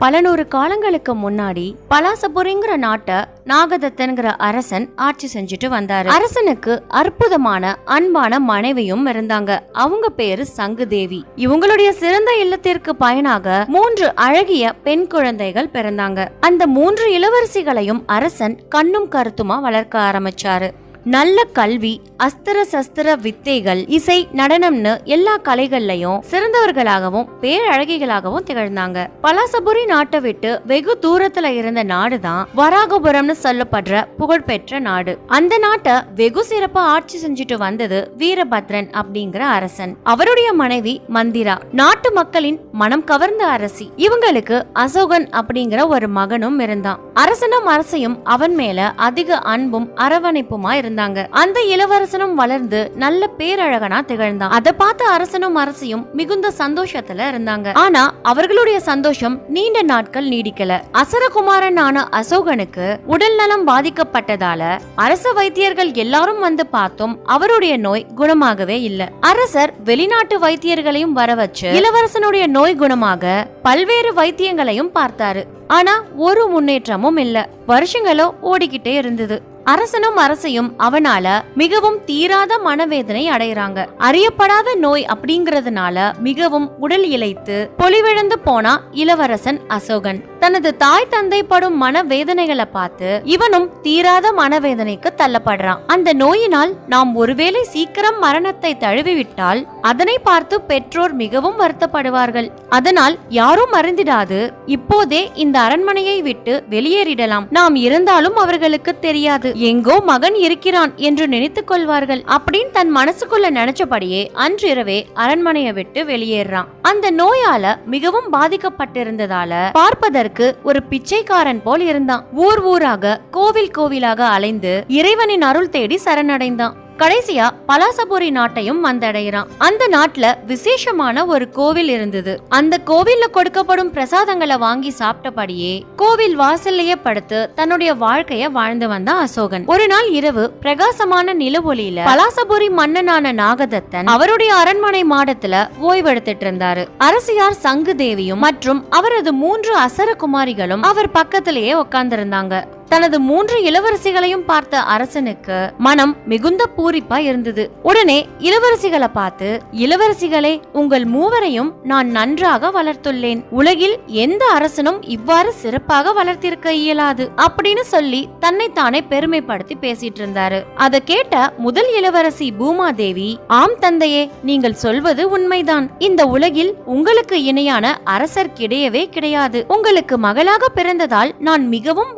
பல நூறு காலங்களுக்கு முன்னாடி பலாசபுரிங்கிற நாட்டை நாகதத்தன்கிற அரசன் ஆட்சி செஞ்சுட்டு வந்தாரு. அரசனுக்கு அற்புதமான அன்பான மனைவியும் இருந்தாங்க. அவங்க பேரு சங்குதேவி. இவங்களுடைய சிறந்த இல்லத்திற்கு பயனாக மூன்று அழகிய பெண் குழந்தைகள் பிறந்தாங்க. அந்த மூன்று இளவரசிகளையும் அரசன் கண்ணும் கருத்துமா வளர்க்க ஆரம்பிச்சாரு. நல்ல கல்வி அஸ்திர சஸ்திர வித்தைகள் இசை நடனம்னு எல்லா கலைகள்லயும் சிறந்தவர்களாகவும் பேரழகிகளாகவும் திகழ்ந்தாங்க. பலாசபுரி நாட்டை விட்டு வெகு தூரத்துல இருந்த நாடுதான் வராகபுரம்னு சொல்லப்படுற புகழ்பெற்ற நாடு. அந்த நாட்டை வெகு சிறப்பா ஆட்சி செஞ்சுட்டு வந்தது வீரபத்ரன் அப்படிங்கிற அரசன். அவருடைய மனைவி மந்திரா. நாட்டு மக்களின் மனம் கவர்ந்த அரசி. இவங்களுக்கு அசோகன் அப்படிங்கிற ஒரு மகனும் இருந்தான். அரசனும் அரசையும் அவன் மேல அதிக அன்பும் அரவணைப்புமா இருந்தாங்க அந்த இளவரசனும் வளர்ந்து நல்ல பேரழகனா திகழ்ந்தான். அதை பார்த்து அரசனும் அரசியும் மிகுந்த சந்தோஷத்துல இருந்தாங்க. ஆனா அவர்களுடைய சந்தோஷம் நீண்ட நாட்கள் நீடிக்கல. அசரகுமாரன் ஆன அசோகனுக்கு உடல் நலம் பாதிக்கப்பட்டதால அரச வைத்தியர்கள் எல்லாரும் வந்து பார்த்தும் அவருடைய நோய் குணமாகவே இல்ல. அரசர் வெளிநாட்டு வைத்தியர்களையும் வர வச்சு இளவரசனுடைய நோய் குணமாக பல்வேறு வைத்தியங்களையும் பார்த்தாரு. ஆனா ஒரு முன்னேற்றமும் இல்ல. வருஷங்களோ ஓடிக்கிட்டே இருந்தது. அரசனும் அரசையும் அவனால மிகவும் தீராத மனவேதனை அடையறாங்க அறியப்படாத நோய் அப்படிங்கறதுனால மிகவும் உடல் இழைத்து பொலிவிழந்து போனா இளவரசன் அசோகன். தனது தாய் தந்தை படும் மனவேதனைகளை பார்த்து இவனும் தீராத மனவேதனைக்கு தள்ளப்படுறான். அந்த நோயினால் நாம் ஒருவேளை சீக்கிரம் மரணத்தை தழுவிவிட்டால் அதனை பார்த்து பெற்றோர் மிகவும் வருத்தப்படுவார்கள். அதனால் யாரும் அறிந்திடாது இப்போதே இந்த அரண்மனையை விட்டு வெளியேறிடலாம். நாம் இருந்தாலும் அவர்களுக்கு தெரியாது. எங்கோ மகன் இருக்கிறான் என்று நினைத்துக் கொள்வார்கள். அப்படின்னு தன் மனசுக்குள்ள நினைச்சபடியே அன்றிரவே அரண்மனையை விட்டு வெளியேறான் அந்த நோயால மிகவும் பாதிக்கப்பட்டிருந்ததால பார்ப்பதற்கு ஒரு பிச்சைக்காரன் போல் இருந்தான். ஊர் ஊராக கோவில் கோவிலாக அலைந்து இறைவனின் அருள் தேடி சரணடைந்தான். கடைசியா பலாசபுரி நாட்டையும் வந்தடைகிறான். அந்த நாட்டுல விசேஷமான ஒரு கோவில் இருந்தது. அந்த கோவில்ல கொடுக்கப்படும் பிரசாதங்களை வாங்கி சாப்பிட்டபடியே கோவில் வாசல்லையே படுத்து தன்னுடைய வாழ்க்கைய வாழ்ந்து வந்தான் அசோகன். ஒரு நாள் இரவு பிரகாசமான நிலவொளியில பலாசபுரி மன்னனான நாகதத்தன் அவருடைய அரண்மனை மாடத்துல ஓய்வெடுத்துட்டு இருந்தாரு. அரசியார் சங்கு தேவியும் மற்றும் அவரது மூன்று அசர குமாரிகளும் அவர் பக்கத்திலேயே உட்கார்ந்திருந்தாங்க தனது மூன்று இளவரசிகளையும் பார்த்த அரசனுக்கு மனம் மிகுந்த பூரிப்பா இருந்தது. உடனே இளவரசிகளை பார்த்து இளவரசிகளே உங்கள் மூவரையும் நான் நன்றாக வளர்த்துள்ளேன். உலகில் எந்த அரசனும் இவ்வாறு சிறப்பாக வளர்த்திருக்க இயலாது அப்படின்னு சொல்லி தன்னைத்தானே பெருமைப்படுத்தி பேசிட்டு இருந்தாரு. அதை கேட்ட முதல் இளவரசி பூமாதேவி ஆம் தந்தையே நீங்கள் சொல்வது உண்மைதான். இந்த உலகில் உங்களுக்கு இணையான அரசர் கிடையவே கிடையாது. உங்களுக்கு மகளாக பிறந்ததால் நான் மிகவும்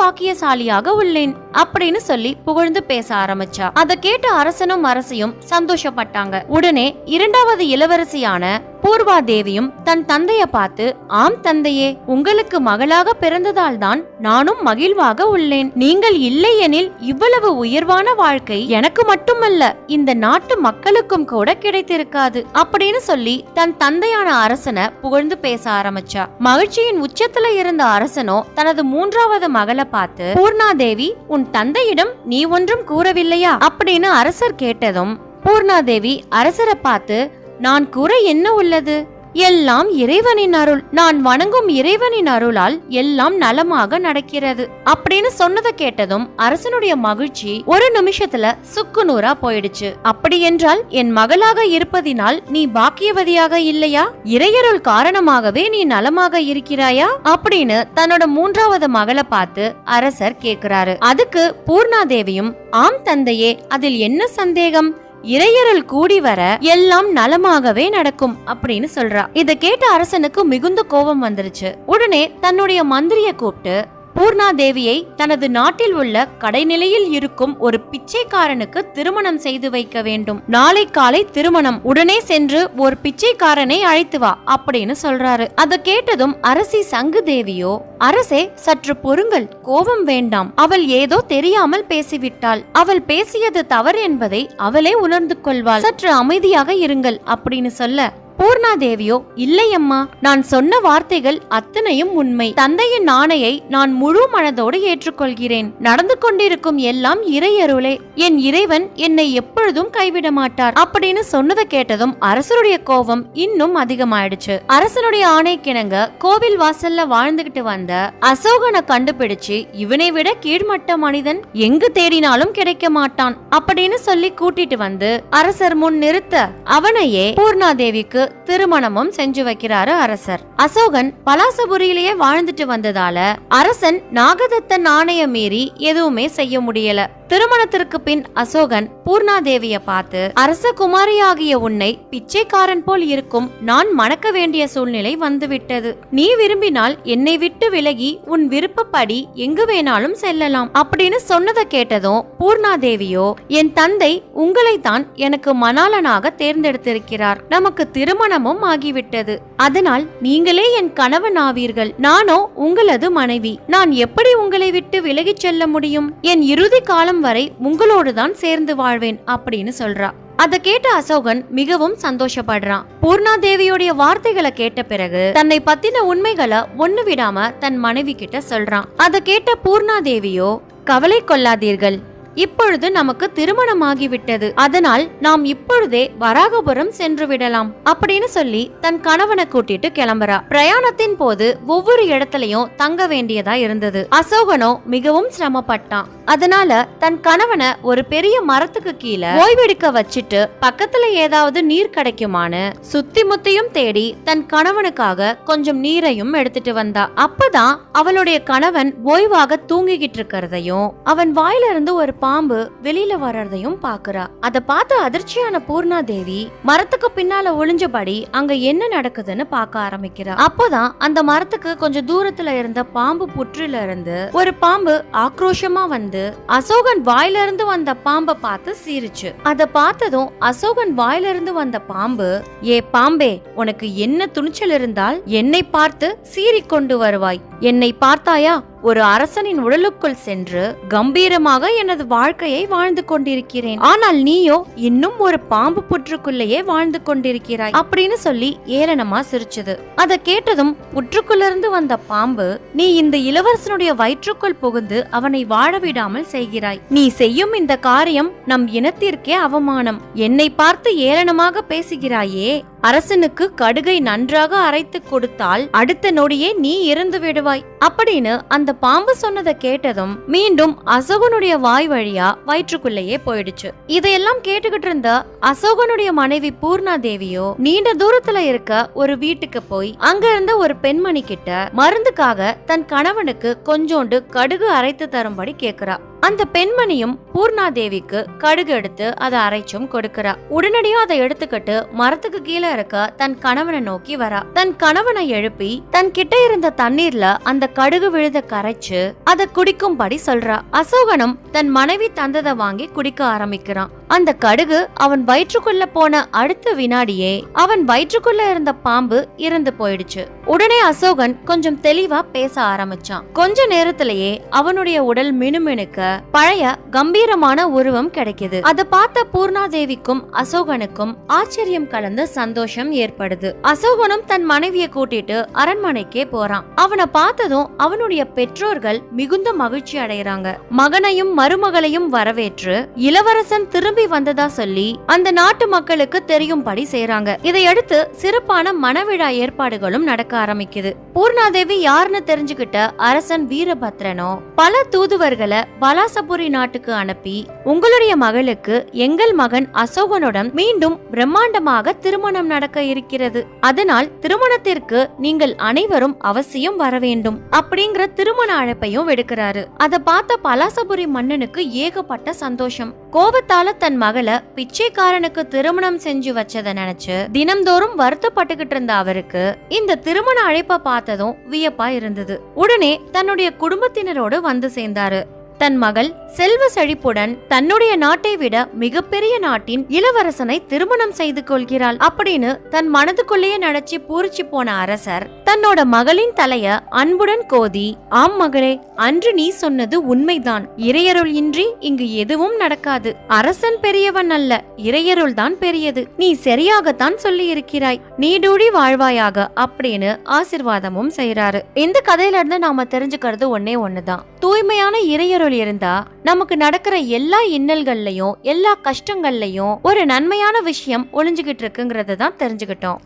பாக்கியசாலியாக உள்ளேன் அப்படின்னு சொல்லி புகழ்ந்து பேச ஆரம்பிச்சா. அதை கேட்ட அரசனும் அரசியும் சந்தோஷப்பட்டாங்க. உடனே இரண்டாவது இளவரசியான பூர்வா தேவியும் தன் தந்தைய பார்த்து ஆம் தந்தையே உங்களுக்கு மகளாக பிறந்ததால் தான் நானும் மகிழ்வாக உள்ளேன். நீங்கள் இல்லையெனில் இவ்வளவு உயர்வான வாழ்க்கை எனக்கு மட்டுமல்ல இந்த நாட்டு மக்களுக்கும் கூட கிடைத்திருக்காது அப்படின்னு சொல்லி தன் தந்தையான அரசனை புகழ்ந்து பேச ஆரம்பிச்சா. மகிழ்ச்சியின் உச்சத்துல இருந்த அரசனோ தனது மூன்றாவது மகளை பார்த்து பூர்ணாதேவி உன் தந்தையிடம் நீ ஒன்றும் கூறவில்லையா? அப்படின்னு அரசர் கேட்டதும் பூர்ணாதேவி அரசரை பார்த்து நான் கூற என்ன உள்ளது? எல்லாம் இறைவனின் அருள். நான் வணங்கும் இறைவனின் அருளால் எல்லாம் நலமாக நடக்கிறது. அப்படின்னு சொன்னதை கேட்டதும் அரசனுடைய மகிழ்ச்சி ஒரு நிமிஷத்துல சுக்குநூறா போயிடுச்சு. அப்படி என்றால் என் மகளாக இருப்பதினால் நீ பாக்கியவதியாக இல்லையா? இறையருள் காரணமாகவே நீ நலமாக இருக்கிறாயா? அப்படின்னு தன்னோட மூன்றாவது மகளை பார்த்து அரசர் கேக்குறாரு. அதுக்கு பூர்ணாதேவியும் ஆம் தந்தையே அதில் என்ன சந்தேகம்? இறையரல் கூடி வர எல்லாம் நலமாகவே நடக்கும் அப்படின்னு சொல்றா. இத கேட்ட அரசனுக்கு மிகுந்த கோபம் வந்துருச்சு. உடனே தன்னுடைய மந்திரிய கூப்பிட்டு பூர்ணா தேவியை தனது நாட்டில் உள்ள கடைநிலையில் இருக்கும் ஒரு பிச்சைக்காரனுக்கு திருமணம் செய்து வைக்க வேண்டும். நாளை காலை திருமணம் உடனே சென்று ஒரு பிச்சைக்காரனை அழைத்து வா அப்படின்னு சொல்றாரு. அதை கேட்டதும் அரசி சங்கு தேவியோ அரசே சற்று பொறுங்கள் கோபம் வேண்டாம். அவள் ஏதோ தெரியாமல் பேசிவிட்டாள். அவள் பேசியது தவறு என்பதை அவளே உணர்ந்து கொள்வாள். சற்று அமைதியாக இருங்கள் அப்படின்னு சொல்ல பூர்ணாதேவியோ இல்லை அம்மா நான் சொன்ன வார்த்தைகள் அத்தனையும் உண்மை. தந்தையின் ஆணையை நான் முழு மனதோடு ஏற்றுக்கொள்கிறேன். நடந்து கொண்டிருக்கும் எல்லாம் இறையருளே. என் இறைவன் என்னை எப்பொழுதும் கைவிட மாட்டார். அப்படின்னு சொன்னதை கேட்டதும் அரசருடைய கோபம் இன்னும் அதிகமாயிடுச்சு. அரசனுடைய ஆணை கிணங்க கோவில் வாசல்ல வாழ்ந்துகிட்டு வந்த அசோகனை கண்டுபிடிச்சு இவனை விட கீழ்மட்ட மனிதன் எங்கு தேடினாலும் கிடைக்க மாட்டான். அப்படின்னு சொல்லி கூட்டிட்டு வந்து அரசர் முன் நிறுத்த அவனையே பூர்ணாதேவிக்கு திருமணமும் செஞ்சு வைக்கிறாரு அரசர். அசோகன் பலாசபுரியிலேயே வாழ்ந்துட்டு வந்ததால அரசன் நாகதத்தன் ஆணைய மீறி எதுவுமே செய்ய முடியல. திருமணத்திற்கு பின் அசோகன் பூர்ணாதேவிய பார்த்து அரச குமாரியாகிய உன்னை பிச்சைக்காரன் போல் இருக்கும் நான் மணக்க வேண்டிய சூழ்நிலை வந்துவிட்டது. நீ விரும்பினால் என்னை விட்டு விலகி உன் விருப்பப்படி எங்கு வேணாலும் செல்லலாம். அப்படின்னு சொன்னதை கேட்டதும் பூர்ணாதேவியோ என் தந்தை உங்களை தான் எனக்கு மணாளனாக தேர்ந்தெடுத்திருக்கிறார். நமக்கு திரு திருமணமும் ஆகிவிட்டது. அதனால் நீங்களே என் கணவன் ஆவீர்கள். நானோ உங்களது மனைவி. நான் எப்படி உங்களை விட்டு விலகிச் செல்ல முடியும்? என் இறுதி காலம் வரை உங்களோடு தான் சேர்ந்து வாழ்வேன் அப்படின்னு சொல்றா. அதை கேட்ட அசோகன் மிகவும் சந்தோஷப்படுறான் பூர்ணாதேவியோடைய வார்த்தைகளை கேட்ட பிறகு தன்னை பத்தின உண்மைகளை ஒண்ணு விடாம தன் மனைவி கிட்ட சொல்றான் அதை கேட்ட பூர்ணா தேவியோ கவலை கொள்ளாதீர்கள். இப்பொழுது நமக்கு திருமணமாகிவிட்டது. அதனால் நாம் இப்பொழுதே வராகபுரம் சென்று விடலாம் அப்படின்னு சொல்லி தன் கணவனை கூட்டிட்டு கிளம்புறா. பிரயாணத்தின் போது ஒவ்வொரு இடத்துலயும் தங்க வேண்டியதா இருந்தது. அசோகனோ மிகவும் சிரமப்பட்டான் அதனால தன் கணவனை ஒரு பெரிய மரத்துக்கு கீழே ஓய்வெடுக்க வச்சுட்டு பக்கத்துல ஏதாவது நீர் கிடைக்குமான்னு சுத்தி முத்தியும் தேடி தன் கணவனுக்காக கொஞ்சம் நீரையும் எடுத்துட்டு வந்தா. அப்பதான் அவளுடைய கணவன் ஓய்வாக தூங்கிக்கிட்டு இருக்கிறதையும் அவன் வாயில இருந்து ஒரு பாம்பு வெளியில வர்றதையும் பாக்குறா. அத பார்த்து அதிர்ச்சியான பூர்ணா தேவி மரத்துக்கு பின்னால ஒளிஞ்சபடி அங்க என்ன நடக்குதுன்னு பார்க்க ஆரம்பிக்கிறா. அப்போதான் அந்த மரத்துக்கு கொஞ்சம் தூரத்துல இருந்த பாம்பு புற்றில இருந்து ஒரு பாம்பு ஆக்ரோஷமா வந்து அசோகன் வாயில இருந்து வந்த பாம்பை பார்த்து சீரிச்சு அத பார்த்ததும் அசோகன் வாயில இருந்து வந்த பாம்பு ஏ பாம்பே உனக்கு என்ன துணிச்சல் இருந்தால் என்னை பார்த்து சீறிக்கொண்டு வருவாய். என்னை பார்த்தாயா? ஒரு அரசனின் உடலுக்குள் சென்று கம்பீரமாக எனது வாழ்க்கையை வாழ்ந்து கொண்டிருக்கிறேன். ஆனால் நீயோ இன்னும் ஒரு பாம்பு புற்றுக்குள்ளேயே வாழ்ந்து கொண்டிருக்கிறாய் அப்படின்னு சொல்லி ஏளனமா சிரிச்சது. அதை கேட்டதும் புற்றுக்குள்ளிருந்து வந்த பாம்பு நீ இந்த இளவரசனுடைய வயிற்றுக்குள் புகுந்து அவனை வாழ விடாமல் செய்கிறாய். நீ செய்யும் இந்த காரியம் நம் இனத்திற்கே அவமானம். என்னை பார்த்து ஏளனமாக பேசுகிறாயே அரசனுக்கு கடுகை நன்றாக அரைத்து கொடுத்தால் அடுத்த நொடியே நீ இறந்து விடுவாய். அப்படின்னு அந்த பாம்பு சொன்னதை கேட்டதும் மீண்டும் அசோகனுடைய வாய் வழியா வயிற்றுக்குள்ளேயே போயிடுச்சு. இதையெல்லாம் கேட்டுக்கிட்டு இருந்த அசோகனுடைய மனைவி பூர்ணா தேவியோ நீண்ட தூரத்துல இருக்க ஒரு வீட்டுக்கு போய் அங்க இருந்த ஒரு பெண்மணி கிட்ட மருந்துக்காக தன் கணவனுக்கு கொஞ்சோண்டு கடுகு அரைத்து தரும்படி கேக்குறா. அந்த பெண்மணியும் பூர்ணாதேவிக்கு கடுகு எடுத்து அதை அரைச்சும் கொடுக்கறா. உடனடியா அதை எடுத்துக்கிட்டு மரத்துக்கு கீழே இருக்க தன் கணவனை நோக்கி வரா. தன் கணவனை எழுப்பி தன் கிட்ட இருந்த தண்ணீர்ல அந்த கடுகு விழுத கரைச்சு அதை குடிக்கும்படி சொல்றா. அசோகனும் தன் மனைவி தந்ததை வாங்கி குடிக்க ஆரம்பிக்கிறான். அந்த கடுகு அவன் வயிற்றுக்குள்ள போன அடுத்த வினாடியே அவன் வயிற்றுக்குள்ள இருந்த பாம்பு இறந்து போயிடுச்சு. உடனே அசோகன் கொஞ்சம் தெளிவா பேச ஆரம்பிச்சான். கொஞ்ச நேரத்திலேயே அவனுடைய உடல் மினுமினுக்க பழைய கம்பீரமான உருவம் கிடைக்குது. அதை பார்த்த பூர்ணாதேவிக்கும் அசோகனுக்கும் ஆச்சரியம் கலந்த சந்தோஷம் ஏற்படுது. அசோகனும் தன் மனைவியை கூட்டிட்டு அரண்மனைக்கே போறான். அவனை பார்த்ததும் அவனுடைய பெற்றோர்கள் மிகுந்த மகிழ்ச்சி அடைகிறாங்க. மகனையும் மருமகளையும் வரவேற்று இளவரசன் திரும்பி வந்ததா சொல்லி அந்த நாட்டு மக்களுக்கு தெரியும்படி செய்றாங்க. இதையடுத்து சிறப்பான மனவிழா ஏற்பாடுகளும் நடக்க ஆரம்பிக்குது. பூர்ணாதேவி யாருன்னு தெரிஞ்சுக்கிட்ட அரசன் வீரபத்ரனோ பல தூதுவர்களை பலாசபுரி நாட்டுக்கு அனுப்பி உங்களுடைய மகளுக்கு எங்கள் மகன் அசோகனுடன் மீண்டும் பிரம்மாண்டமாக திருமணம் நடக்க இருக்கிறது. அதனால் திருமணத்திற்கு நீங்கள் அனைவரும் அவசியம் வர வேண்டும் அப்படிங்கிற திருமண அழைப்பையும் விடுக்கிறாரு. அத பார்த்த பலாசபுரி மன்னனுக்கு ஏகப்பட்ட சந்தோஷம். கோபத்தால தன் மகளை பிச்சைக்காரனுக்கு திருமணம் செஞ்சு வச்சதை நினைச்சு தினம்தோறும் வருத்தப்பட்டுகிட்டு இருந்த அவருக்கு இந்த திருமண அழைப்ப பார்த்ததும் வியப்பா இருந்தது. உடனே தன்னுடைய குடும்பத்தினரோடு வந்து சேர்ந்தாரு. தன் மகள் செல்வ செழிப்புடன் தன்னுடைய நாட்டை விட மிகப்பெரிய நாட்டின் இளவரசனை திருமணம் செய்து கொள்கிறாள். அப்படின்னு தன் மனதுக்குள்ளேயே நினைச்சு பூரிச்சு போன அரசர் தன்னோட மகளின் தலைய அன்புடன் கோதி ஆம் மகளே அன்று நீ சொன்னது உண்மைதான். இறையருள் இன்றி இங்கு எதுவும் நடக்காது. அரசன் பெரியவன் அல்ல இறையருள் தான் பெரியது. நீ சரியாகத்தான் சொல்லி இருக்கிறாய் நீடூடி வாழ்வாயாக அப்படின்னு ஆசிர்வாதமும் செய்யறாரு இந்த கதையில இருந்து நாம தெரிஞ்சுக்கிறது ஒன்னே ஒண்ணுதான். தூய்மையான இறையருள் இருந்தா நமக்கு நடக்கிற எல்லா இன்னல்கள்லையும் எல்லா கஷ்டங்கள்லையும் ஒரு நன்மையான விஷயம் ஒளிஞ்சுகிட்டு இருக்குங்கிறத தான் தெரிஞ்சுக்கிட்டோம்.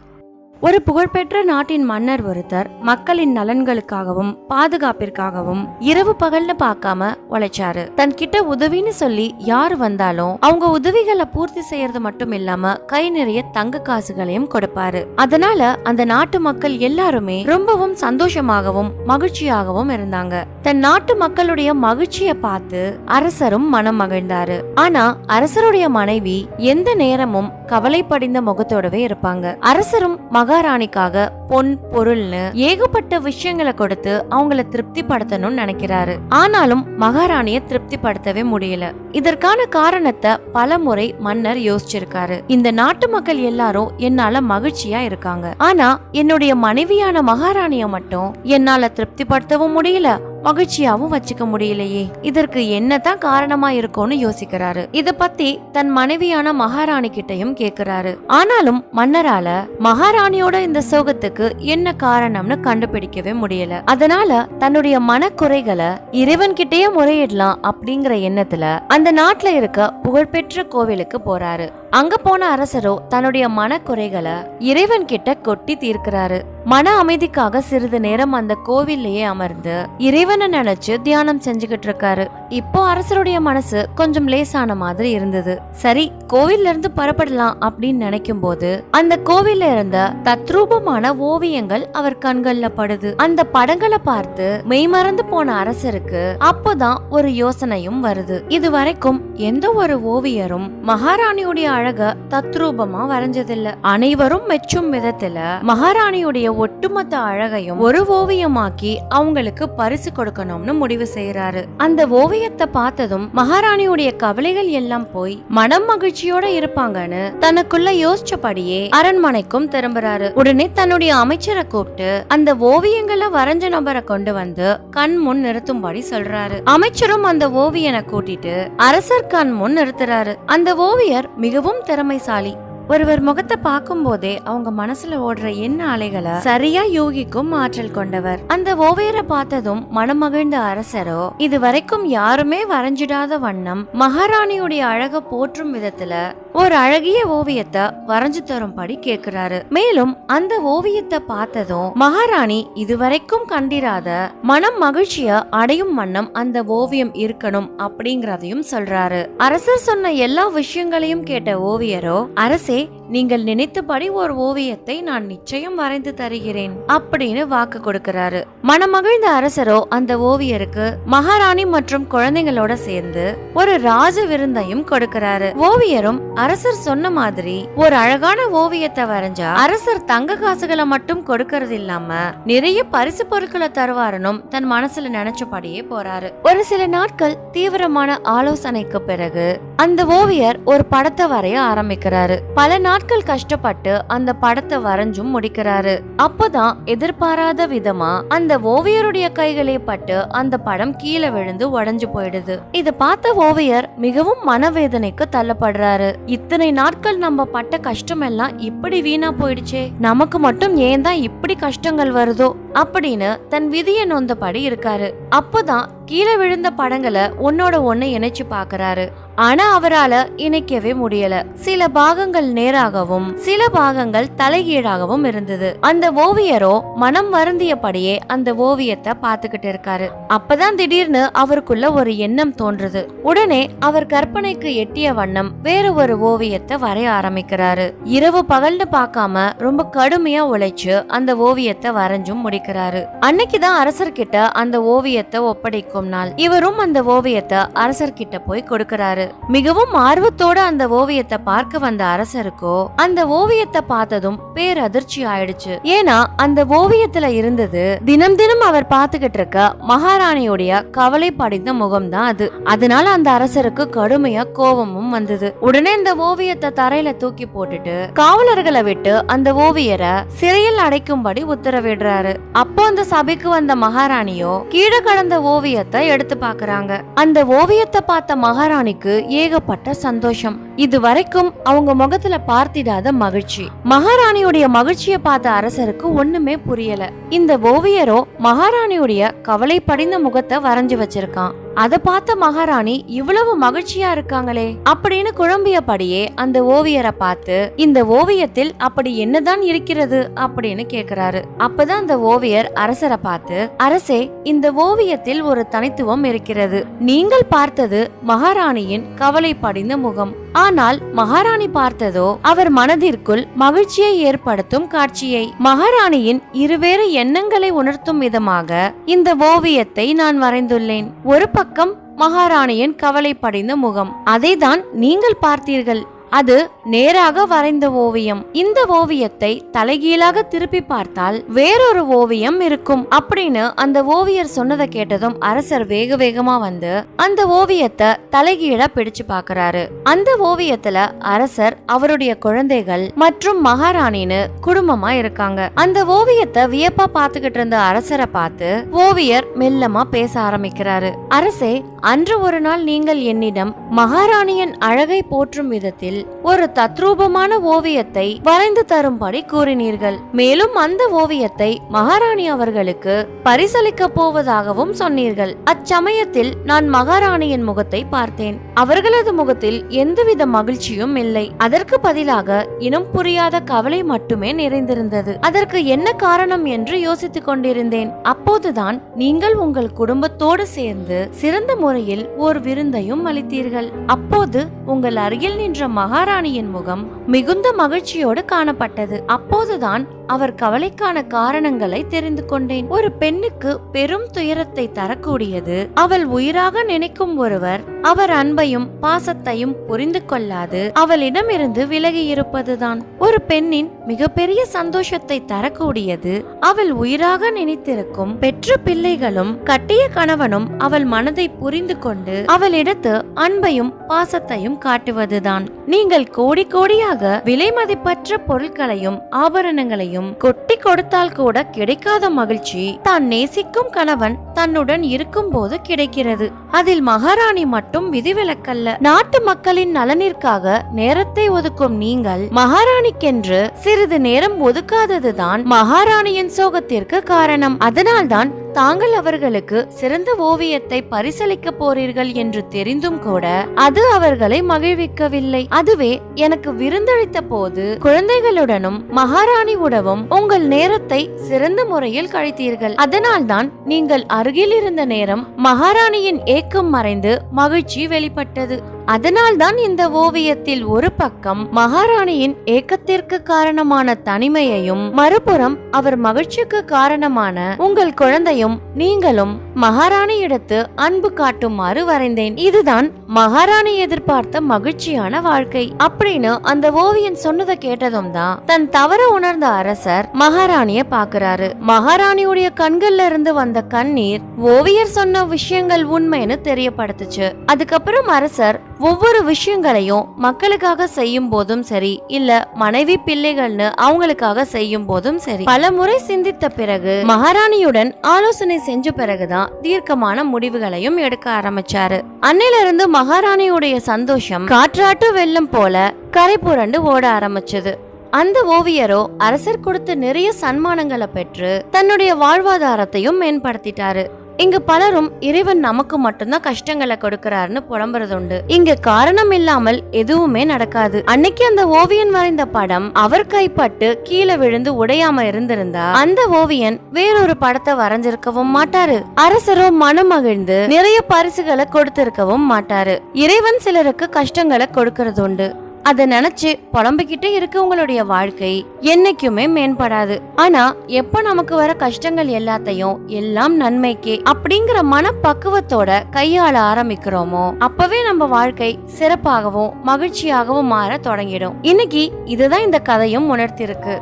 ஒரு புகழ்பெற்ற நாட்டின் மன்னர் ஒருத்தர் மக்களின் நலன்களுக்காகவும் பாதுகாப்பிற்காகவும் இரவு பகல்னு பார்க்காம உழைச்சாரு. தன் கிட்ட உதவின்னு சொல்லி யார் வந்தாலும் அவங்க உதவிகளை பூர்த்தி செய்யறது மட்டும் இல்லாம கை நிறைய தங்க காசுகளையும் கொடுப்பாரு. அதனால அந்த நாட்டு மக்கள் எல்லாருமே ரொம்பவும் சந்தோஷமாகவும் மகிழ்ச்சியாகவும் இருந்தாங்க. தன் நாட்டு மக்களுடைய மகிழ்ச்சிய பார்த்து அரசரும் மனம் மகிழ்ந்தாரு. ஆனா அரசருடைய மனைவி எந்த நேரமும் கவலை படிந்த முகத்தோடவே இருப்பாங்க. அரசரும் மகாராணிக்காக பொன் பொருள்னு ஏகப்பட்ட விஷயங்களை கொடுத்து அவங்கள திருப்திப்படுத்தணும்னு நினைக்கிறாரு. ஆனாலும் மகாராணிய திருப்திப்படுத்தவே முடியல. இதற்கான காரணத்தை பல முறை மன்னர் யோசிச்சிருக்காரு. இந்த நாட்டு மக்கள் எல்லாரும் என்னால மகிழ்ச்சியா இருக்காங்க. ஆனா என்னுடைய மனைவியான மகாராணிய மட்டும் என்னால திருப்திப்படுத்தவும் முடியல. மகிழ்ச்சியாவும் வச்சுக்க முடியலையே. இதற்கு என்னதான் காரணமா இருக்கும்னு யோசிக்கிறாரு. இத பத்தி தன் மனைவியான மகாராணி கிட்டையும் கேக்குறாரு. ஆனாலும் மன்னரால மகாராணியோட இந்த சோகத்துக்கு என்ன காரணம்னு கண்டுபிடிக்கவே முடியல. அதனால தன்னுடைய மனக்குறைகளை இறைவன் கிட்டேயே முறையிடலாம் அப்படிங்கிற எண்ணத்துல அந்த நாட்டுல இருக்க புகழ்பெற்ற கோவிலுக்கு போறாரு. அங்க போன அரசரோ தன்னுடைய மனக்குறைகளை இறைவன் கிட்ட கொட்டி தீர்க்கிறாரு. மன அமைதிக்காக சிறிது நேரம் அந்த கோவில்லையே அமர்ந்து இறைவனை நினைச்சு தியானம் செஞ்சுகிட்டு இருக்காரு. இப்போ அரசருடைய மனசு கொஞ்சம் லேசான மாதிரி இருந்தது. சரி கோவில்ல இருந்து புறப்படலாம் அப்படின்னு நினைக்கும் போது அந்த கோவில்ல இருந்த தத்ரூபமான ஓவியங்கள் அவர் கண்கள்ல படுது. அந்த படங்களை பார்த்து மெய்மறந்து போன அரசருக்கு அப்போதான் ஒரு யோசனையும் வருது. இது வரைக்கும் எந்த ஒரு ஓவியரும் மகாராணியுடைய அழக தத்ரூபமா வரைஞ்சதில்ல. அனைவரும் மெச்சும் விதத்துல மகாராணியுடைய ஒட்டுமொத்த அழகையும் ஒரு ஓவியமாக்கி அவங்களுக்கு பரிசு கொடுக்கணும்னு முடிவு செய்யறாரு அந்த ஓவியத்தை பார்த்ததும் மகாராணியுடைய கவலைகள் எல்லாம் போய் மனம் மகிழ்ச்சியோட இருப்பாங்கன்னு தனக்குள்ள யோசிச்சபடியே அரண்மனைக்கும் திரும்புறாரு. உடனே தன்னுடைய அமைச்சரை கூப்பிட்டு அந்த ஓவியங்களை வரைஞ்ச நபரை கொண்டு வந்து கண் முன் நிறுத்தும்படி சொல்றாரு. அமைச்சரும் அந்த ஓவியனை கூட்டிட்டு அரசர் கண் முன் நிறுத்துறாரு. அந்த ஓவியர் மிகவும் திறமைசாலி ஒருவர் முகத்தை பார்க்கும் போதே அவங்க மனசுல ஓடுற எண்ண அலைகளை சரியா யூகிக்கும் ஆற்றல் கொண்டவர். அந்த ஓவியரை பார்த்ததும் மனமகிழ்ந்த அரசரோ இது வரைக்கும் யாருமே வரைஞ்சிடாத வண்ணம் மகாராணியுடைய அழக போற்றும் விதத்துல ஒரு அழகிய ஓவியத்தை வரைஞ்சு தரும்படி கேக்குறாரு. மேலும் அந்த ஓவியத்தை பார்த்ததும் மகாராணி இதுவரைக்கும் கண்டிராத மனம் மகிழ்ச்சிய அடையும் வண்ணம் அந்த ஓவியம் இருக்கணும் அப்படிங்கறதையும் சொல்றாரு. அரசர் சொன்ன எல்லா விஷயங்களையும் கேட்ட ஓவியரோ அரசே நீங்கள் நினைத்தபடி ஒரு ஓவியத்தை நான் நிச்சயம் வரைந்து தருகிறேன் அப்படின்னு வாக்கு கொடுக்கிறாரு. மனமகிழ்ந்த அரசரோ அந்த ஓவியருக்கு மகாராணி மற்றும் குழந்தைங்களோட சேர்ந்து ஒரு ராஜ விருந்தையும் கொடுக்கிறாரு. ஓவியரும் அரசர் சொன்ன மாதிரி ஒரு அழகான ஓவியத்தை வரைஞ்சா அரசர் தங்க காசுகளை மட்டும் கொடுக்கறது இல்லாம நிறைய பரிசு பொருட்களை தருவாருனும் தன் மனசுல நினைச்சபடியே போறாரு. ஒரு சில நாட்கள் தீவிரமான ஆலோசனைக்கு பிறகு அந்த ஓவியர் ஒரு படத்தை வரைய ஆரம்பிக்கிறாரு. பல நாட்கள் கஷ்டப்பட்டு அந்த படத்தை வரைஞ்சும் முடிக்கிறாரு. அப்பதான் எதிர்பாராத விதமா அந்த ஓவியருடைய கைகளே பட்டு அந்த படம் கீழே விழுந்து உடஞ்சு போயிடுது. இத பார்த்த ஓவியர் மிகவும் மனவேதனைக்கு தள்ளப்படுறாரு. இத்தனை நாட்கள் நம்ம பட்ட கஷ்டம் எல்லாம் இப்படி வீணா போயிடுச்சே. நமக்கு மட்டும் ஏன் தான் இப்படி கஷ்டங்கள் வருதோ? அப்படின்னு தன் விதியை நொந்தபடி இருக்காரு. அப்போதான் கீழே விழுந்த படங்களை ஒன்னோட ஒன்னு இணைச்சு பாக்குறாரு ஆனா அவரால இணைக்கவே முடியல. சில பாகங்கள் நேராகவும் சில பாகங்கள் தலைகீழாகவும் இருந்தது. அந்த ஓவியரோ மனம் வருந்தியபடியே அந்த ஓவியத்தை பார்த்துக்கிட்டு இருக்காரு. அப்பதான் திடீர்னு அவருக்குள்ள ஒரு எண்ணம் தோன்றுது. உடனே அவர் கற்பனைக்கு எட்டிய வண்ணம் வேற ஒரு ஓவியத்தை வரைய ஆரம்பிக்கிறாரு. இரவு பகல்னு பார்க்காம ரொம்ப கடுமையா உழைச்சு அந்த ஓவியத்தை வரைஞ்சும் முடிக்கிறாரு. அன்னைக்குதான் அரசர்கிட்ட அந்த ஓவியத்தை ஒப்படைக்கும் நாள். இவரும் அந்த ஓவியத்தை அரசர்கிட்ட போய் கொடுக்கிறாரு. மிகவும் ஆர்வத்தோட அந்த ஓவியத்தை பார்க்க வந்த அரசருக்கோ அந்த ஓவியத்தை பார்த்ததும் பேரதிர்ச்சி ஆயிடுச்சு. ஏன்னா அந்த ஓவியத்துல இருந்தது தினம் தினம் அவர் பார்த்துக்கிட்டு இருக்க மகாராணியுடைய கவலை படிந்த முகம் தான் அது. அதனால அந்த அரசருக்கு கடுமையா கோபமும் வந்தது. உடனே அந்த ஓவியத்தை தரையில தூக்கி போட்டுட்டு காவலர்களை விட்டு அந்த ஓவியரை சிறையில் அடைக்கும்படி உத்தரவிடுறாரு. அப்போ அந்த சபைக்கு வந்த மகாராணியோ கீழே கடந்த ஓவியத்தை எடுத்து பாக்குறாங்க அந்த ஓவியத்தை பார்த்த மகாராணிக்கு ஏகப்பட்ட சந்தோஷம். இது வரைக்கும் அவங்க முகத்துல பார்த்திடாத மகிழ்ச்சி. மகாராணியுடைய மகிழ்ச்சியை பார்த்த அரசருக்கு ஒண்ணுமே புரியல. இந்த ஓவியரோ மகாராணியுடைய கவலை படிந்த முகத்தை வரைஞ்சு வச்சிருக்கான். அதை பார்த்த மகாராணி இவ்வளவு மகிழ்ச்சியா இருக்காங்களே அப்படின்னு குழம்பியபடியே அந்த ஓவியரை பார்த்து இந்த ஓவியத்தில் அப்படி என்னதான் இருக்கிறது? அப்படின்னு கேக்குறாரு. அப்பதான் அந்த ஓவியர் அரசரை பார்த்து அரசே இந்த ஓவியத்தில் ஒரு தனித்துவம் இருக்கிறது. நீங்கள் பார்த்தது மகாராணியின் கவலை படிந்த முகம். ஆனால் மகாராணி பார்த்ததோ அவர் மனதிற்குள் மகிழ்ச்சியை ஏற்படுத்தும் காட்சியை. மகாராணியின் இருவேறு எண்ணங்களை உணர்த்தும் விதமாக இந்த ஓவியத்தை நான் வரைந்துள்ளேன். ஒரு பக்கம் மகாராணியின் கவலை படிந்த முகம். அதைதான் நீங்கள் பார்த்தீர்கள். அது நேராக வரைந்த ஓவியம். இந்த ஓவியத்தை தலைகீழாக திருப்பி பார்த்தால் வேறொரு ஓவியம் இருக்கும் அப்படின்னு அந்த ஓவியர் சொன்னதை கேட்டதும் அரசர் வேக வேகமா வந்து அந்த ஓவியத்தை தலைகீழா பிடிச்சு பார்க்கறாரு. அந்த ஓவியத்துல அரசர் அவருடைய குழந்தைகள் மற்றும் மகாராணின்னு குடும்பமா இருக்காங்க. அந்த ஓவியத்தை வியப்பா பார்த்துக்கிட்டு இருந்த அரசரை பார்த்து ஓவியர் மெல்லமா பேச ஆரம்பிக்கிறாரு. அரசே அன்று ஒரு நாள் நீங்கள் என்னிடம் மகாராணியின் அழகை போற்றும் விதத்தில் Noël ஒரு தத்ரூபமான ஓவியத்தை வரைந்து தரும்படி கூறினீர்கள். மேலும் அந்த ஓவியத்தை மகாராணி அவர்களுக்கு பரிசளிக்க போவதாகவும் சொன்னீர்கள். அச்சமயத்தில் நான் மகாராணியின் முகத்தை பார்த்தேன். அவர்களது முகத்தில் எந்தவித மகிழ்ச்சியும் இல்லை. அதற்கு பதிலாக இனம் புரியாத கவலை மட்டுமே நிறைந்திருந்தது. அதற்கு என்ன காரணம் என்று யோசித்துக் கொண்டிருந்தேன். அப்போதுதான் நீங்கள் உங்கள் குடும்பத்தோடு சேர்ந்து சிறந்த முறையில் ஓர் விருந்தையும் அளித்தீர்கள். அப்போது உங்கள் அருகில் நின்ற மகாராணி மகாராணியின் முகம் மிகுந்த மகிழ்ச்சியோடு காணப்பட்டது. அப்போதுதான் அவர் கவலைக்கான காரணங்களை தெரிந்து கொண்டேன். ஒரு பெண்ணுக்கு பெரும் துயரத்தை தரக்கூடியது. அவள் உயிராக நினைக்கும் ஒருவர் அவர் அன்பையும் பாசத்தையும் புரிந்து கொள்ளாது. அவளிடமிருந்து விலகி இருப்பதுதான். ஒரு பெண்ணின் மிகப்பெரிய சந்தோஷத்தை தரக்கூடியது. அவள் உயிராக நினைத்திருக்கும் பெற்ற பிள்ளைகளும் கட்டிய கணவனும் அவள் மனதை புரிந்து கொண்டு அவளிடத்து அன்பையும் பாசத்தையும் காட்டுவதுதான். நீங்கள் கோடி கோடியாக விலை மதிப்பற்ற பொருட்களையும் ஆபரணங்களையும் கொட்டி கொடுத்தால் கூட கிடைக்காத மகிழ்ச்சி தான் நேசிக்கும் கணவன் தன்னுடன் இருக்கும் போது கிடைக்கிறது. அதில் மகாராணி மட்டும் விதிவிலக்கல்ல. நாட்டு மக்களின் நலனிற்காக நேரத்தை ஒதுக்கும் நீங்கள் மகாராணிக்கென்று சிறிது நேரம் ஒதுக்காததுதான் மகாராணியின் சோகத்திற்கு காரணம். அதனால்தான் தாங்கள் அவர்களுக்கு சிறந்த ஓவியத்தை பரிசளிக்க போறீர்கள் என்று தெரிந்தும் கூட அது அவர்களை மகிழ்விக்கவில்லை. அதுவே எனக்கு விருந்தளித்த போது குழந்தைகளுடனும் மகாராணி உடவும் உங்கள் நேரத்தை சிறந்த முறையில் கழித்தீர்கள். அதனால்தான் நீங்கள் அருகில் இருந்த நேரம் மகாராணியின் ஏக்கம் மறைந்து மகிழ்ச்சி வெளிப்பட்டது. அதனால்தான் இந்த ஓவியத்தில் ஒரு பக்கம் மகாராணியின் ஏக்கத்திற்கு காரணமான தனிமையையும் மறுபுறம் அவர் மகிழ்ச்சிக்கு காரணமான உங்கள் குழந்தையும் நீங்களும் மகாராணியிடத்து அன்பு காட்டுமாறு வரைந்தேன். இதுதான் மகாராணி எதிர்பார்த்த மகிழ்ச்சியான வாழ்க்கை. அப்படின்னு அந்த ஓவியன் சொன்னதை கேட்டதும் தான் தன் தவற உணர்ந்த அரசர் மகாராணிய பாக்குறாரு மகாராணியுடைய கண்கள்ல இருந்து வந்த கண்ணீர் ஓவியர் சொன்ன விஷயங்கள் உண்மைன்னு தெரியப்படுத்துச்சு. அதுக்கப்புறம் அரசர் ஒவ்வொரு விஷயங்களையும் மக்களுக்காக செய்யும் போதும் சரி இல்ல மனைவி பிள்ளைகள்னு அவங்களுக்காக செய்யும் போதும் சரி. பல முறை சிந்தித்த பிறகு மகாராணியுடன் ஆலோசனை செஞ்ச பிறகுதான் தீர்க்கமான முடிவுகளையும் எடுக்க ஆரம்பிச்சாரு. அன்னிலிருந்து மகாராணியுடைய சந்தோஷம் காற்றாட்டு வெள்ளம் போல கரை புரண்டு ஓட ஆரம்பிச்சது. அந்த ஓவியரோ அரசர் கொடுத்த நிறைய சன்மானங்களை பெற்று தன்னுடைய வாழ்வாதாரத்தையும் மேம்படுத்திட்டாரு. இங்க பலரும் இறைவன் நமக்கு மட்டும்தான் கஷ்டங்களை கொடுக்கிறாருன்னு புலம்புறது உண்டு இங்க காரணம் இல்லாமல் எதுவுமே நடக்காது. அன்னைக்கு அந்த ஓவியன் வரைந்த படம் அவர் கைப்பட்டு கீழே விழுந்து உடையாம இருந்திருந்தா அந்த ஓவியன் வேறொரு படத்தை வரைஞ்சிருக்கவும் மாட்டாரு. அரசரும் மனமகிழ்ந்து நிறைய பரிசுகளை கொடுத்திருக்கவும் மாட்டாரு. இறைவன் சிலருக்கு கஷ்டங்களை கொடுக்கறது உண்டு அதை நினைச்சு புலம்பிக்கிட்டே இருக்கு உங்களுடைய வாழ்க்கை என்னைக்குமே மேம்படாது. ஆனா எப்ப நமக்கு வர கஷ்டங்கள் எல்லாத்தையும் எல்லாம் நன்மைக்கே அப்படிங்கிற மனப்பக்குவத்தோட கையாள ஆரம்பிக்கிறோமோ அப்பவே நம்ம வாழ்க்கை சிறப்பாகவும் மகிழ்ச்சியாகவும் மாற தொடங்கிடும். இன்னைக்கு இதுதான் இந்த கதையும் உணர்த்திருக்கு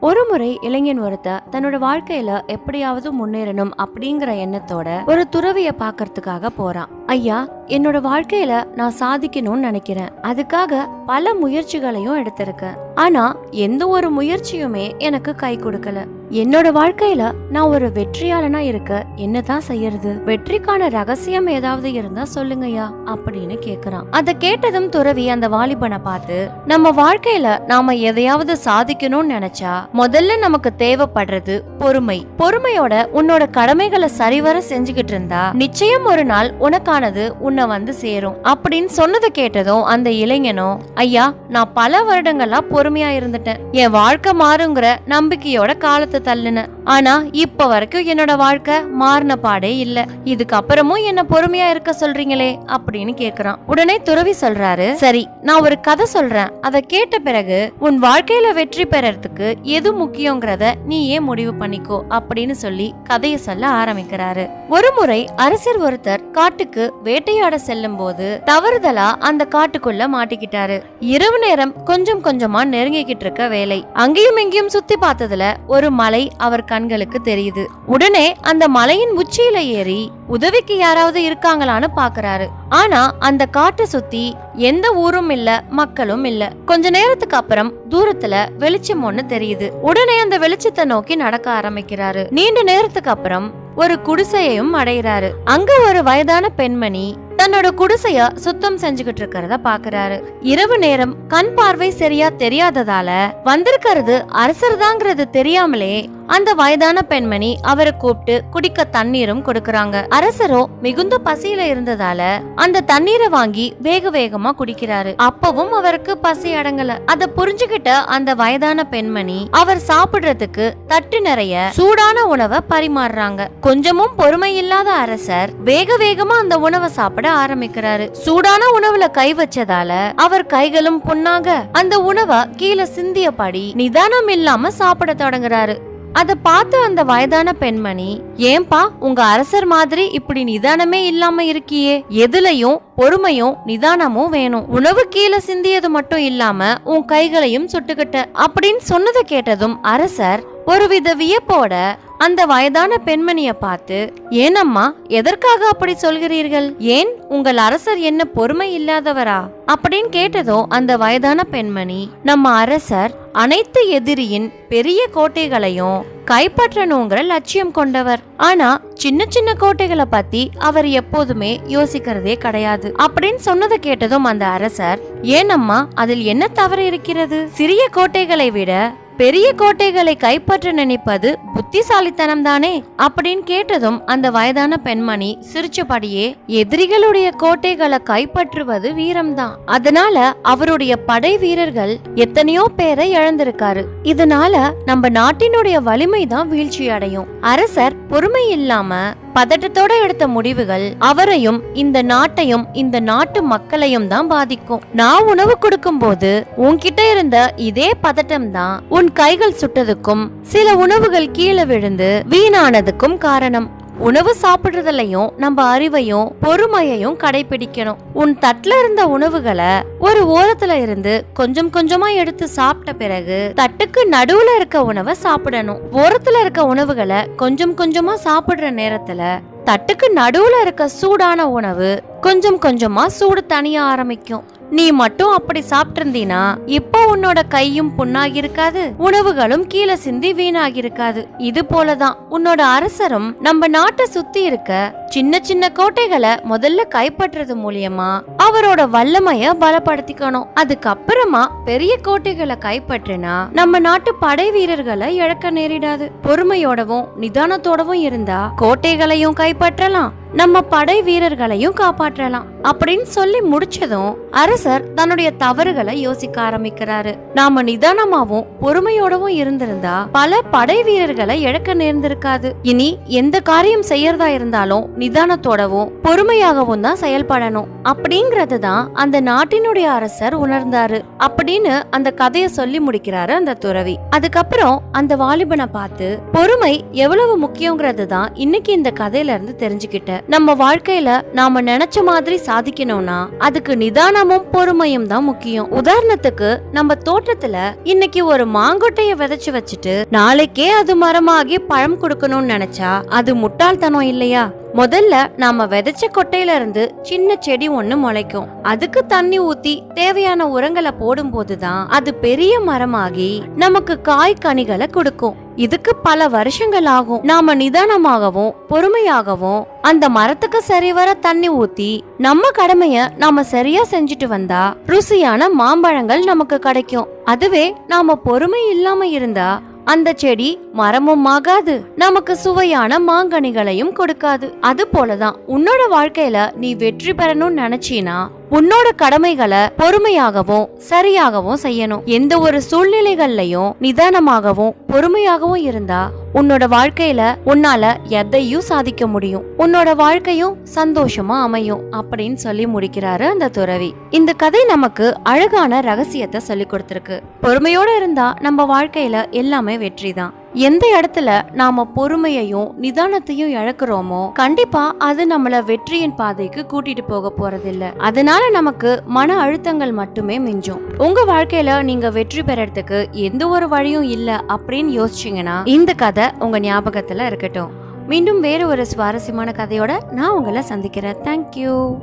ஒரு முறை இளைஞன் ஒருத்த தன்னோட வாழ்க்கையில எப்படியாவது முன்னேறணும் அப்படிங்கிற எண்ணத்தோட ஒரு துறவிய பாக்கிறதுக்காக போறான். ஐயா என்னோட வாழ்க்கையில நான் சாதிக்கணும்னு நினைக்கிறேன். அதுக்காக பல முயற்சிகளையும் எடுத்திருக்கேன். ஆனா எந்த ஒரு முயற்சியுமே எனக்கு கை கொடுக்கல. என்னோட வாழ்க்கையில நான் ஒரு வெற்றியாளனா இருக்க என்னதான் செய்யறது? வெற்றிக்கான ரகசியம் ஏதாவது இருந்தா சொல்லுங்கயா அப்படின்னு கேக்குறான். அத கேட்டதும் துறவி அந்த வாலிபனை பார்த்து நம்ம வாழ்க்கையில நாம எதையாவது சாதிக்கணும்னு நினைச்சா முதல்ல நமக்கு தேவைப்படுறது பொறுமை. பொறுமையோட உன்னோட கடமைகளை சரிவர செஞ்சுக்கிட்டு இருந்தா நிச்சயம் ஒரு நாள் உனக்கானது உன்னை வந்து சேரும். அப்படின்னு சொன்னதை கேட்டதும் அந்த இளைஞனும் ஐயா நான் பல வருடங்களா பொறுமையா இருந்துட்டேன். என் வாழ்க்கை மாறுங்கிற நம்பிக்கையோட காலத்தை தள்ளுனேன் ஆனா இப்ப வரைக்கும் என்னோட வாழ்க்கை மாறின பாடே இல்ல. இதுக்கப்புறமும் என்ன பொறுமையா இருக்க சொல்றீங்களே அப்படின்னு கேக்குறான். உடனே துறவி சொல்றாரு சரி நான் ஒரு கதை சொல்றேன். அதை கேட்ட பிறகு உன் வாழ்க்கையில வெற்றி பெறறதுக்கு எது முக்கியங்கிறத நீயே முடிவு பண்ணிக்கோ அப்படின்னு சொல்லி கதையை சொல்ல ஆரம்பிக்கிறாரு. ஒரு முறை அரசர் ஒருத்தர் காட்டுக்கு வேட்டையாட செல்லும் போது தவறுதலா அந்த காட்டுக்குள்ள மாட்டிக்கிட்டாரு. இரவு நேரம் கொஞ்சம் கொஞ்சமா நெருங்கிக்கிட்டு இருக்க வேலை. அங்கேயும் இங்கேயும் சுத்தி பார்த்ததுல ஒரு மலை அவர் கண்களுக்கு தெரியுது. உடனே அந்த மலையின் உச்சியில ஏறி உதவிக்கு யாராவது இருக்காங்களான்னு பாக்குறாரு ஆனா அந்த காட்டை சுத்தி எந்த ஊரும் இல்ல மக்களும் இல்ல. கொஞ்ச நேரத்துக்கு அப்புறம் தூரத்துல வெளிச்சம் ஒண்ணு தெரியுது. உடனே அந்த வெளிச்சத்தை நோக்கி நடக்க ஆரம்பிக்கிறாரு. நீண்ட நேரத்துக்கு அப்புறம் ஒரு குடிசையையும் அடையிறாரு. அங்க ஒரு வயதான பெண்மணி தன்னோட குடிசைய சுத்தம் செஞ்சுகிட்டு இருக்கிறத பாக்குறாரு. இரவு நேரம் கண் பார்வை சரியா தெரியாததால வந்திருக்கிறது அரசர் தாங்கிறது தெரியாமலே அந்த வயதான பெண்மணி அவரை கூப்பிட்டு குடிக்க தண்ணீரும் கொடுக்கறாங்க. அரசரோ மிகுந்த பசியில இருந்ததால அந்த தண்ணீரை வாங்கி வேக வேகமா குடிக்கிறாரு. அப்பவும் அவருக்கு பசி அடங்கல. அத புரிஞ்சுகிட்ட அந்த வயதான பெண்மணி அவர் சாப்பிடுறதுக்கு தட்டு நிறைய சூடான உணவை பரிமாறுறாங்க. கொஞ்சமும் பொறுமை இல்லாத அரசர் வேக வேகமா அந்த உணவை சாப்பிட ஆரம்பிக்கிறாரு. சூடான உணவுல கை வச்சதால அவர் கைகளும் புண்ணாக அந்த உணவை கீழே சிந்தியபடி நிதானம் இல்லாம சாப்பிட தொடங்குறாரு. அத பார்த்து அந்த வயதான பெண்மணி ஏன்பா உங்க அரசர் மாதிரி இப்படி நிதானமே இல்லாம இருக்கியே. எதுலயும் பொறுமையும் நிதானமும் வேணும். உணவு கீழே சிந்தியது மட்டும் இல்லாம உன் கைகளையும் சுட்டுக்கிட்ட அப்படின்னு சொன்னதை கேட்டதும் அரசர் ஒருவித வியப்போட அந்த வயதான பெண்மணியை பார்த்து ஏனம்மா எதற்காக அப்படி சொல்கிறீர்கள்? ஏன் உங்கள் அரசர் என்ன பொறுமை இல்லாதவரா? அப்படின்னு கேட்டதோ அந்த வயதான பெண்மணி நம்ம அரசர் அனைத்து எதிரியின் பெரிய கோட்டைகளையும் கைப்பற்றணுங்கிற லட்சியம் கொண்டவர். ஆனா சின்ன சின்ன கோட்டைகளை பத்தி அவர் எப்போதுமே யோசிக்கிறதே கிடையாது. அப்படின்னு சொன்னதை கேட்டதும் அந்த அரசர் ஏனம்மா அதில் என்ன தவறு இருக்கிறது? சிறிய கோட்டைகளை விட பெரிய கோட்டைகளை கைப்பற்ற நினைப்பது புத்திசாலித்தனம் தானே அப்படின்னு கேட்டதும் அந்த வயதான பெண்மணி சிரிச்சபடியே எதிரிகளுடைய கோட்டைகளை கைப்பற்றுவது வீரம்தான். அதனால அவருடைய படை வீரர்கள் எத்தனையோ பேரை இழந்திருக்காரு. இதனால நம்ம நாட்டினுடைய வலிமை தான் வீழ்ச்சி அடையும் அரசர் பொறுமை இல்லாம பதட்டத்தோட எடுத்த முடிவுகள் அவரையும் இந்த நாட்டையும் இந்த நாட்டு மக்களையும் தான் பாதிக்கும். நான் உணவு கொடுக்கும் போது உன்கிட்ட இருந்த இதே பதட்டம் தான் உன் கைகள் சுட்டதுக்கும் சில உணவுகள் கீழே விழுந்து வீணானதுக்கும் காரணம். உணவு சாப்பிடுறதுலயும் நம்ம அறிவையும் பொறுமையையும் கடைபிடிக்கணும். உன் தட்டுல இருந்த உணவுகளை ஒரு ஓரத்துல இருந்து கொஞ்சம் கொஞ்சமா எடுத்து சாப்பிட்ட பிறகு தட்டுக்கு நடுவுல இருக்க உணவை சாப்பிடணும். ஓரத்துல இருக்க உணவுகளை கொஞ்சம் கொஞ்சமா சாப்பிடுற நேரத்துல தட்டுக்கு நடுவுல இருக்க சூடான உணவு கொஞ்சம் கொஞ்சமா சூடு தனிய ஆரம்பிக்கும். நீ மட்டும் அப்படி சாப்பிட்டிருந்தீனா இப்போ உன்னோட கையும் புண்ணாகி இருக்காது உணவுகளும் கீழே சிந்தி வீணாகி இருக்காது இது போலதான் உன்னோட அரசரும் நம்ம நாட்டை சுத்தி இருக்க சின்ன சின்ன கோட்டைகளை முதல்ல கைப்பற்றுறது மூலியமா அவரோட வல்லமைய பலப்படுத்திக்கணும். அதுக்கப்புறமா பெரிய கோட்டைகளை கைப்பற்றினா நம்ம நாட்டு படை வீரர்களை இழக்க நேரிடாது. பொறுமையோடவும் நிதானத்தோடவும் இருந்தா கோட்டைகளையும் கைப்பற்றலாம். நம்ம படை வீரர்களையும் காப்பாற்றலாம் அப்படின்னு சொல்லி முடிச்சதும் அரசர் தன்னுடைய தவறுகளை யோசிக்க ஆரம்பிக்கிறாரு. நாம நிதானமாவும் பொறுமையோடவும் இருந்திருந்தா பல படை வீரர்களை இழக்க நேர்ந்திருக்காது. இனி எந்த காரியம் செய்யறதா இருந்தாலும் நிதானத்தோடவும் பொறுமையாகவும் தான் செயல்படணும் அப்படிங்கறது தான் அந்த நாட்டினுடைய அரசர் உணர்ந்தாரு. அப்படின்னு அந்த கதையை சொல்லி முடிக்கிறாரு அந்த துறவி. அதுக்கப்புறம் அந்த வாலிபனை பார்த்து பொறுமை எவ்வளவு முக்கியங்கிறது தான் இன்னைக்கு இந்த கதையில இருந்து தெரிஞ்சுக்கிட்டேன் நம்ம வாழ்க்கையில நாம நினைச்ச மாதிரி சாதிக்கணும்னா அதுக்கு நிதானமும் பொறுமையும் தான் முக்கியம். உதாரணத்துக்கு நம்ம தோட்டத்துல இன்னைக்கு ஒரு மாங்கொட்டைய விதைச்சு வச்சுட்டு நாளைக்கே அது மரமாகி பழம் கொடுக்கணும்னு நினைச்சா அது முட்டாள்தனம் இல்லையா? முதல்ல நாம விதைச்ச கொட்டையில இருந்து சின்ன செடி ஒண்ணு முளைக்கும். அதுக்கு தண்ணி ஊத்தி தேவையான உரங்களை போடும்போது தான் அது பெரிய மரமாகி நமக்கு காய் கனிகளை கொடுக்கும். இதுக்கு பல வருஷங்கள் ஆகும். நாம நிதானமாகவும் பொறுமையாகவும் அந்த மரத்துக்கு சரிவர தண்ணி ஊத்தி நம்ம கடமைய நாம சரியா செஞ்சுட்டு வந்தா ருசியான மாம்பழங்கள் நமக்கு கிடைக்கும். அதுவே நாம பொறுமை இல்லாம இருந்தா அந்த செடி மரமும் ஆகாது. நமக்கு சுவையான மாங்கனிகளையும் கொடுக்காது. அது போலதான் உன்னோட வாழ்க்கையில நீ வெற்றி பெறணும்னு நினைச்சீனா உன்னோட கடமைகளை பொறுமையாகவும் சரியாகவும் செய்யணும். எந்த ஒரு சூழ்நிலைகள்லயும் நிதானமாகவும் பொறுமையாகவும் இருந்தா உன்னோட வாழ்க்கையில உன்னால எதையும் சாதிக்க முடியும். உன்னோட வாழ்க்கையும் சந்தோஷமா அமையும் அப்படின்னு சொல்லி முடிக்கிறாரு அந்த துறவி. இந்த கதை நமக்கு அழகான ரகசியத்தை சொல்லி கொடுத்திருக்கு. பொறுமையோட இருந்தா நம்ம வாழ்க்கையில எல்லாமே வெற்றி தான் எந்த இடத்துல நாம பொறுமையையும் நிதானத்தையும் இழக்கிறோமோ கண்டிப்பா அது நம்மள வெற்றியின் பாதைக்கு கூட்டிட்டு போக போறதில்ல. அதனால நமக்கு மன அழுத்தங்கள் மட்டுமே மிஞ்சும். உங்க வாழ்க்கையில நீங்க வெற்றி பெறறதுக்கு எந்த ஒரு வழியும் இல்ல அப்படின்னு யோசிச்சீங்கன்னா இந்த கதை உங்க ஞாபகத்துல இருக்கட்டும். மீண்டும் வேற ஒரு சுவாரஸ்யமான கதையோட நான் உங்களை சந்திக்கிறேன். தேங்க்யூ